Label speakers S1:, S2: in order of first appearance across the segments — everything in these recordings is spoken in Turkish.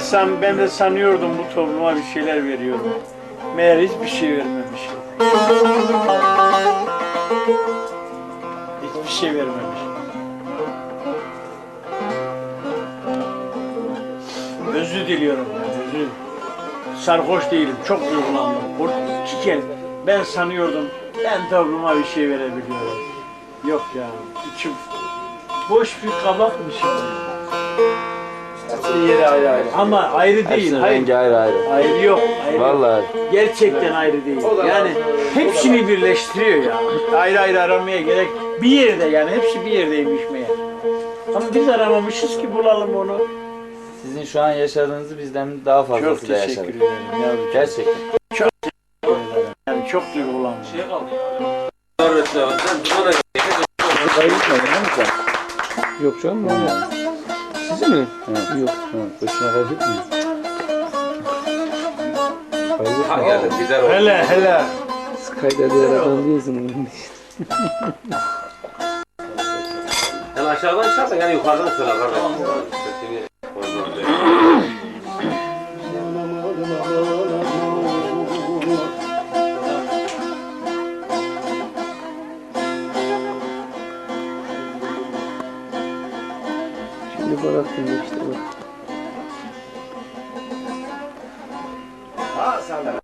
S1: de ben de sanıyordum bu topluma bir şeyler veriyorum. Meğer hiçbir şey vermemiş. Hiçbir şey vermemiş. Özür diliyorum özür. Sarhoş değilim, çok duygulandım. Kez ben sanıyordum, ben topluma bir şey verebiliyorum. Yok ya, içim boş bir kabakmış.
S2: Hepsinin yeri ayrı ayrı.
S1: Ama ayrı değil,
S2: Hepsinin
S1: hayır.
S2: rengi ayrı ayrı.
S1: Ayrı yok, ayrı yok.
S2: Vallahi.
S1: Gerçekten ayrı değil. Yani hepsini birleştiriyor ya. Ayrı ayrı aramaya gerek bir yerde yani hepsi bir yerdeymiş meğer. Ama biz aramamışız ki bulalım onu.
S2: Sizin şu an yaşadığınızı bizden daha
S1: Çok
S2: fazlası da
S1: teşekkür
S2: yaşadık.
S1: ederim yavrum.
S2: Gerçekten.
S1: Yani çok duygulandım.
S3: Yok canım ne? Sizi mi? Yok.
S2: Hı, boşuna verdik mi?
S3: Hayır.
S4: Yani güzel oldu.
S1: Hele hele.
S3: Kaydediyor adam değilsin onun
S4: Yani aşağıdan da yani yukarıdan söyle kardeşim. Sesini.
S5: Aman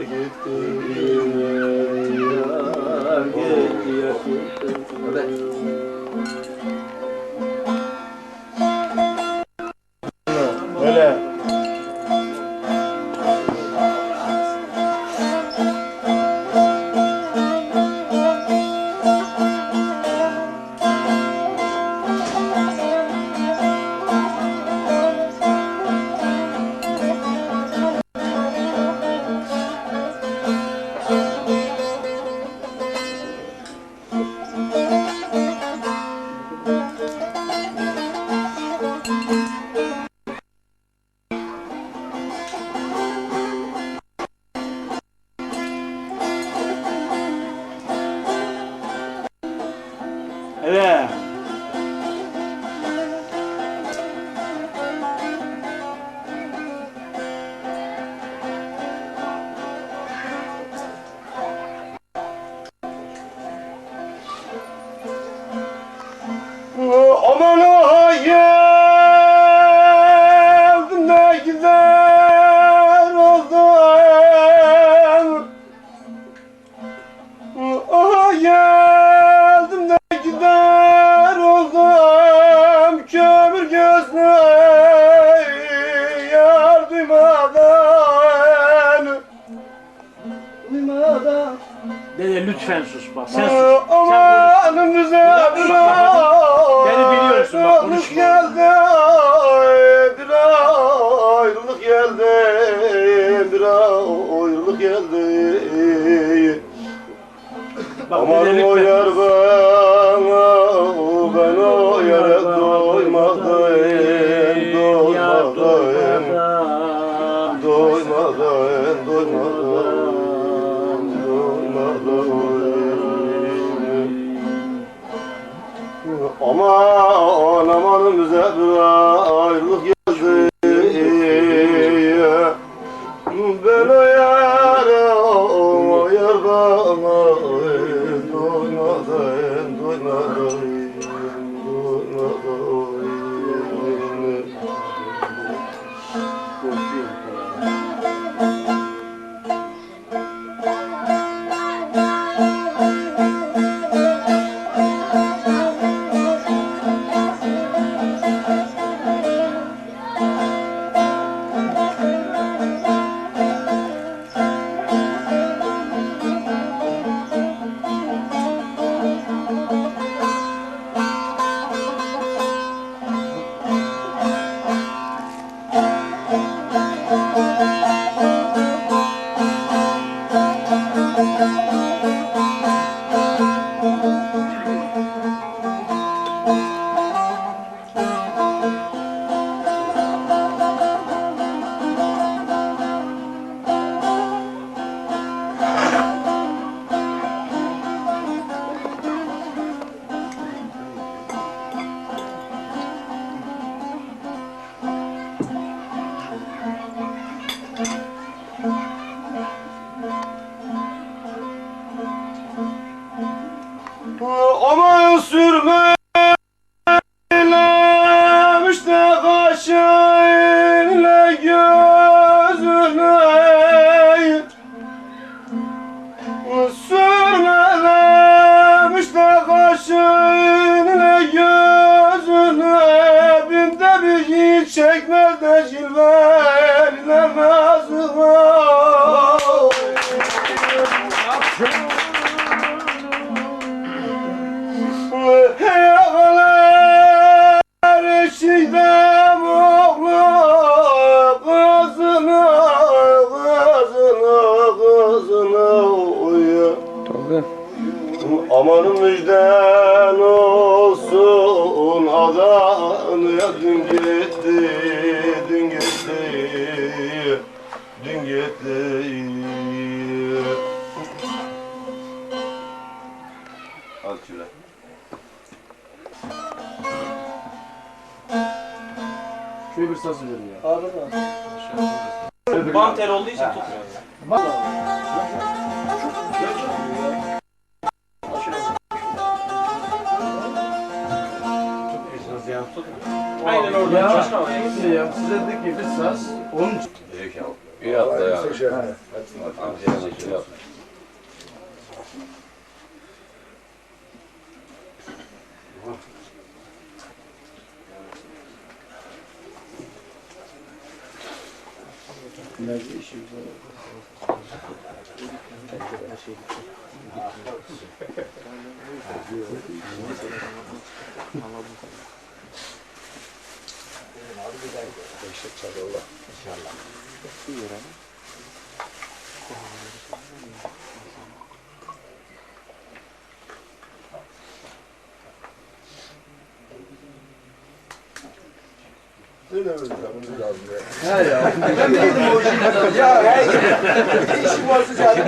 S5: gitti Yar gitti, yar gitti
S1: bak. Sen. Sen konuş.
S5: Amanım güzel bir
S1: Beni biliyorsun, bak
S5: ayrılık
S1: konuşma.
S5: geldi Bir ayrılık geldi Bir ayrılık geldi
S1: Bak
S5: Aman o
S1: lütfen.
S5: yar bana Ben o yere doymadım Doymadım Doymadım Doymadım Aman Sürmelemiş de kaşınla gözüne Binde bir hiç çekmez de cilveline nazıma Al şöyle.
S3: Şöyle bir saz verin ya.
S4: Bam ter olduğu için tutmuyor. Aynen orada.
S3: Ya, ya size dedik ki bir saz, onun için.
S4: İyi yaptı ya.
S3: Nerede işimiz var? He ya. Ben bildim o işi. Ya her işim varsa çağırın.